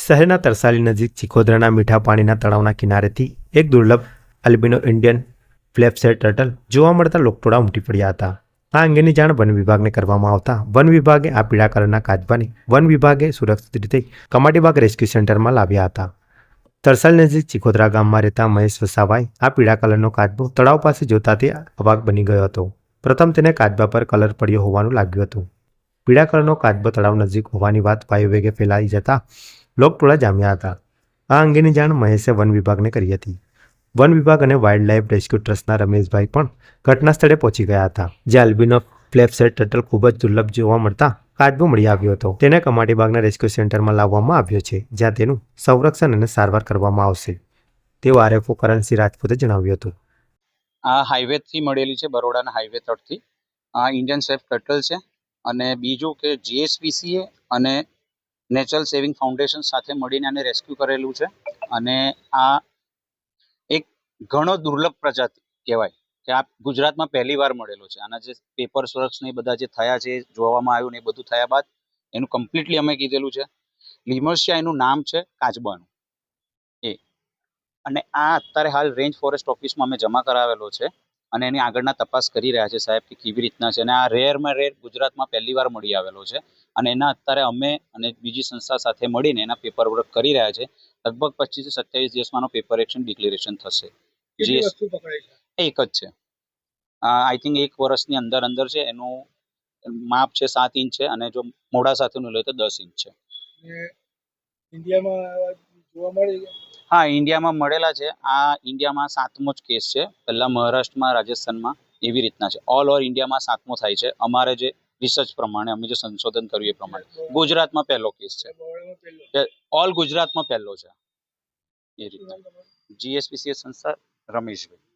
શહેરના તરસાલી નજીક ચિખોદરાના મીઠા પાણીના તળાવના કિનારેથી એક દુર્લભ અલ્બિનો ઇન્ડિયન ફ્લેપસેટ ટર્ટલ જોવા મળતા લોકટોળા ઉમટી પડ્યા હતા. આ અંગેની જાણ વન વિભાગને કરવામાં આવતા વન વિભાગે આ પીળા કલરના કાચબાને વન વિભાગે સુરક્ષિત રીતે કમાટીબાગ રેસ્ક્યુ સેન્ટરમાં લાવ્યા હતા. તરસાલી નજીક ચિખોદરા ગામમાં રહેતા મહેશ વસાવાએ આ પીળા કલરનો કાચબો તળાવ પાસે જોતા તે અવાક બની ગયો હતો. પ્રથમ તેને કાચબા પર કલર પડ્યો હોવાનું લાગ્યું હતું. પીળા કલરનો કાચબો તળાવ નજીક હોવાની વાત વાયુવેગે ફેલાઈ જતા લોકટોળા જામ્યા હતા. આ અંગેની જાણ મહેશે વન વિભાગને કરી હતી. વન વિભાગ અને વાઇલ્ડ લાઇફ રેસ્ક્યુ ટ્રસ્ટના રમેશભાઈ પણ ઘટના સ્થળે પહોંચી ગયા હતા. જે આલ્બિનો ફ્લેપસેટ ટર્ટલ ખૂબ જ દુર્લભ જોવા મળતા કાચબો મળી આવ્યો હતો. તેને કમાટીબાગના રેસ્ક્યુ સેન્ટરમાં લાવવામાં આવ્યો છે, જ્યાં તેનું સંરક્ષણ અને સારવાર કરવામાં આવશે. તેવું આરએફઓ કરણસિંહ રાજપૂતે જણાવ્યું હતું. આ હાઈવેથી મળેલી છે, બરોડાના હાઈવે તરફથી આ ઇન્ડિયન સેફ ટર્ટલ છે અને બીજું કે જીએસપીસીએ અને નેચરલ સેવિંગ ફાઉન્ડેશન સાથે મળીને આને રેસ્ક્યુ કરેલું છે. અને આ એક ઘણો દુર્લભ પ્રજાતિ કહેવાય, કે આ ગુજરાતમાં પહેલી વાર મળેલો છે. આના જે પેપર વર્ક્સ ને બધા જે થયા છે જોવામાં આવ્યું ને એ બધું થયા બાદ એનું કમ્પ્લીટલી અમે કીધેલું છે. લીમર્સિયા એનું નામ છે કાચબાનું એ. અને આ અત્યારે હાલ રેન્જ ફોરેસ્ટ ઓફિસમાં અમે જમા કરાવેલો છે. અને એની આગળના તપાસ કરી રહ્યા છે સાહેબ કે કેવી રીતના છે. અને આ રેરમાં રેર ગુજરાતમાં પહેલી વાર મળી આવેલો છે. અને એના અત્યારે અમે અને બીજી સંસ્થા સાથે મળીને એના પેપર વર્ક કરી રહ્યા છે. લગભગ પચીસથી સત્યાવીસ દિવસમાં પેપર એક્શન ડિક્લેરેશન થશે. એક જ છે. આઈ થિંક એક વર્ષની અંદર અંદર છે. એનું માપ છે સાત ઇંચ છે અને જો મોઢા સાથેનું લે તો દસ ઇંચ છે. ઇન્ડિયામાં જોવા મળે છે હા ઇન્ડિયામાં મળેલા છે. આ ઇન્ડિયામાં સાતમો જ કેસ છે. પહેલાં મહારાષ્ટ્રમાં, રાજસ્થાનમાં એવી રીતના છે. ઓલ ઓવર ઇન્ડિયામાં સાતમો થાય છે. અમારે જે રિસર્ચ પ્રમાણે અમે જે સંશોધન કર્યું એ પ્રમાણે. ગુજરાતમાં પહેલો કેસ છે. ઓલ ગુજરાતમાં પહેલો છે. એ રીતના. નામ સંસ્થા રમેશભાઈ.